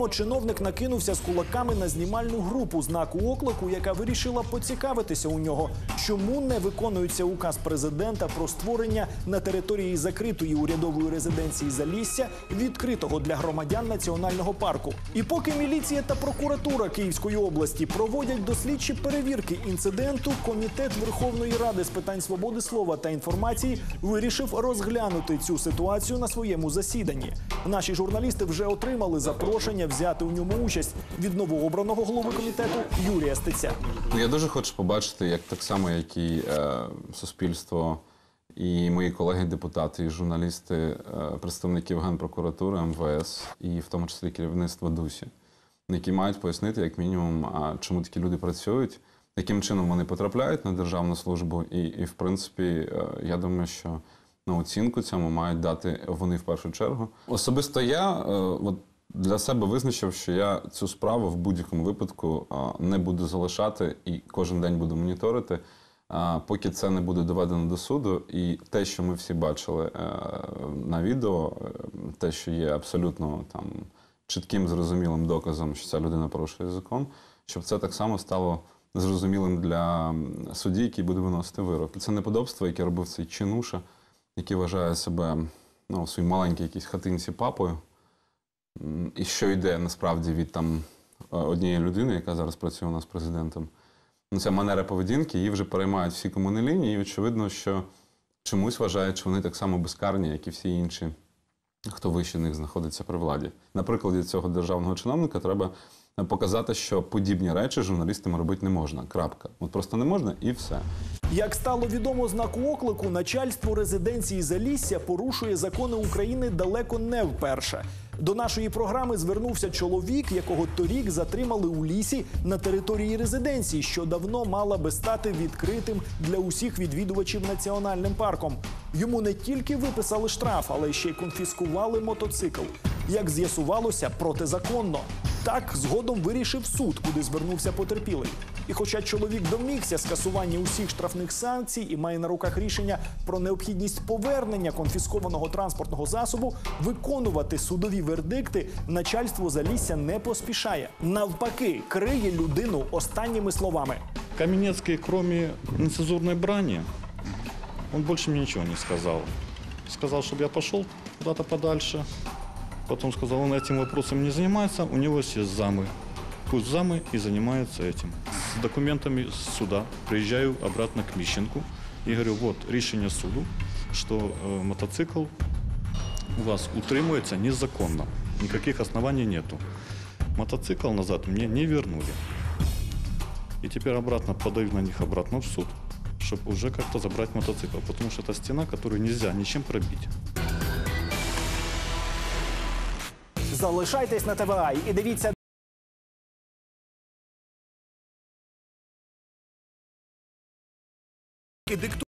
відомо, чиновник накинувся з кулаками на знімальну групу знаку оклику, яка вирішила поцікавитися у нього, чому не виконується указ президента про створення на території закритої урядової резиденції Залісся відкритого для громадян національного парку. І поки міліція та прокуратура Київської області проводять дослідчі перевірки інциденту, комітет Верховної Ради з питань свободи слова та інформації вирішив розглянути цю ситуацію на своєму засіданні. Наші журналісти вже отримали запрошення взяти у ньому участь від новообраного голови комітету Юрія Стеця. Ну, я дуже хочу побачити, як так само, як і е, суспільство, і мої колеги-депутати, і журналісти, е, представники Генпрокуратури, МВС, і в тому числі керівництво ДУСі, які мають пояснити, як мінімум, а чому такі люди працюють, яким чином вони потрапляють на державну службу. І, і в принципі, е, я думаю, що ну, оцінку цьому мають дати вони в першу чергу. Особисто я е, от для себе визначив, що я цю справу в будь-якому випадку не буду залишати і кожен день буду моніторити, поки це не буде доведено до суду. І те, що ми всі бачили е, на відео, е, те, що є абсолютно там чітким, зрозумілим доказом, що ця людина порушує закон, щоб це так само стало зрозумілим для судді, який буде виносити вирок. Це неподобство, яке робив цей чинуша, який вважає себе ну, в своїй маленькій якійсь хатинці папою. І що йде насправді від там е, однієї людини, яка зараз працює у нас президентом. Ну, ця манера поведінки, її вже переймають всі комунальні лінії, і очевидно, що чомусь вважають, що вони так само безкарні, як і всі інші, хто вище них знаходиться при владі. На прикладі цього державного чиновника треба показати, що подібні речі журналістам робити не можна. Крапка. От просто не можна і все. Як стало відомо знаку оклику, начальство резиденції Залісся порушує закони України далеко не вперше. До нашої програми звернувся чоловік, якого торік затримали у лісі на території резиденції, що давно мала би стати відкритим для усіх відвідувачів національним парком. Йому не тільки виписали штраф, але ще й конфіскували мотоцикл. Як з'ясувалося, протизаконно. Так згодом вирішив суд, куди звернувся потерпілий. І хоча чоловік домігся скасування усіх штрафних санкцій і має на руках рішення про необхідність повернення конфіскованого транспортного засобу, виконувати судові вердикти начальство Залісся не поспішає. Навпаки, криє людину останніми словами. Каменецкий, кроме нецензурной брани, он больше мне ничего не сказал. Сказал, чтобы я пошел куда-то подальше. Потом сказал, он этим вопросом не занимается, у него есть замы. Пусть замы и занимаются этим. С документами с суда приезжаю обратно к Мищенку и говорю, вот решение суду, что э, мотоцикл у вас утримуется незаконно. Никаких оснований нету. Мотоцикл назад мне не вернули. И теперь обратно подаю на них обратно в суд, чтобы уже как-то забрать мотоцикл, потому что это стена, которую нельзя ничем пробить. Залишайтесь на ТВА і дивіться. диктують.